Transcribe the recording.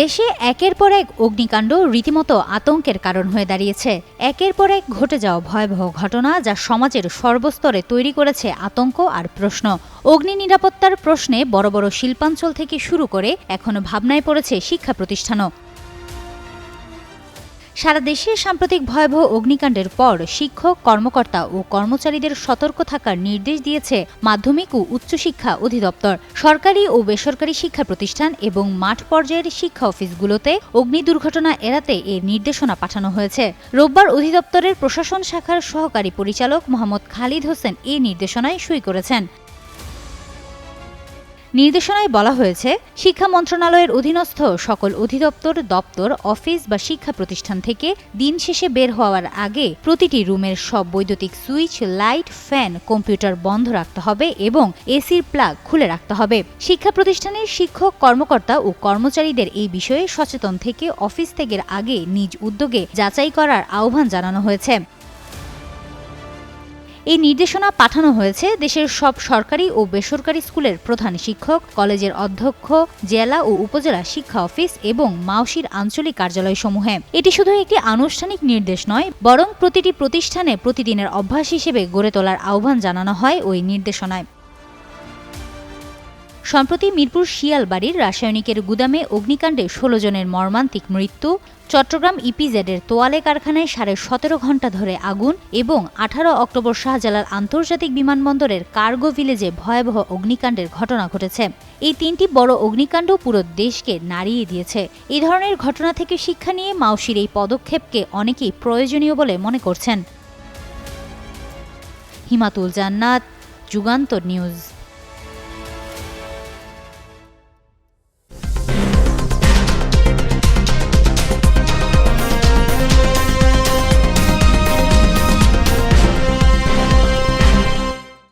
দেশে একের পর এক অগ্নিকাণ্ড রীতিমতো আতঙ্কের কারণ হয়ে দাঁড়িয়েছে। একের পর এক ঘটে যাওয়া ভয়াবহ ঘটনা যা সমাজের সর্বস্তরে তৈরি করেছে আতঙ্ক আর প্রশ্ন। অগ্নি নিরাপত্তার প্রশ্নে বড় বড় শিল্পাঞ্চল থেকে শুরু করে এখনও ভাবনায় পড়েছে শিক্ষা প্রতিষ্ঠানও। সারা দেশে সাম্প্রতিক ভয়াবহ অগ্নিকাণ্ডের পর শিক্ষক, কর্মকর্তা ও কর্মচারীদের সতর্ক থাকার নির্দেশ দিয়েছে মাধ্যমিক ও উচ্চশিক্ষা অধিদপ্তর। সরকারি ও বেসরকারি শিক্ষা প্রতিষ্ঠান এবং মাঠ পর্যায়ের শিক্ষা অফিসগুলোতে অগ্নি দুর্ঘটনা এড়াতে এ নির্দেশনা পাঠানো হয়েছে। রোববার অধিদপ্তরের প্রশাসন শাখার সহকারী পরিচালক মোহাম্মদ খালিদ হোসেন এই নির্দেশনায় সই করেছেন। নির্দেশনায় বলা হয়েছে, শিক্ষা মন্ত্রণালয়ের অধীনস্থ সকল অধিদপ্তর, দপ্তর, অফিস বা শিক্ষা প্রতিষ্ঠান থেকে দিন শেষে বের হওয়ার আগে প্রতিটি রুমের সব বৈদ্যুতিক সুইচ, লাইট, ফ্যান, কম্পিউটার বন্ধ রাখতে হবে এবং এসির প্লাগ খুলে রাখতে হবে। শিক্ষা প্রতিষ্ঠানের শিক্ষক, কর্মকর্তা ও কর্মচারীদের এই বিষয়ে সচেতন থেকে অফিস থেকে আগে নিজ উদ্যোগে যাচাই করার আহ্বান জানানো হয়েছে। এই নির্দেশনা পাঠানো হয়েছে দেশের সব সরকারি ও বেসরকারি স্কুলের প্রধান শিক্ষক, কলেজের অধ্যক্ষ, জেলা ও উপজেলা শিক্ষা অফিস এবং মাওসির আঞ্চলিক কার্যালয়সমূহে। এটি শুধু একটি আনুষ্ঠানিক নির্দেশ নয়, বরং প্রতিটি প্রতিষ্ঠানে প্রতিদিনের অভ্যাস হিসেবে গড়ে তোলার আহ্বান জানানো হয় ওই নির্দেশনায়। সম্প্রতি মিরপুর শিয়ালবাড়ির রাসায়নিকের গুদামে অগ্নিকাণ্ডে ষোলো জনের মর্মান্তিক মৃত্যু। চট্টগ্রাম ইপিজেডের তোয়ালে কারখানায় সাড়ে সতেরো ঘণ্টা ধরে আগুন এবং আঠারো অক্টোবর শাহজালাল আন্তর্জাতিক বিমানবন্দরের কার্গো ভিলেজে ভয়াবহ অগ্নিকাণ্ডের ঘটনা ঘটেছে। এই তিনটি বড় অগ্নিকাণ্ড পুরো দেশকে নাড়িয়ে দিয়েছে। এই ধরনের ঘটনা থেকে শিক্ষা নিয়ে মাউসির এই পদক্ষেপকে অনেকেই প্রয়োজনীয় বলে মনে করছেন। হিমাতুল জান্নাত, যুগান্তর নিউজ।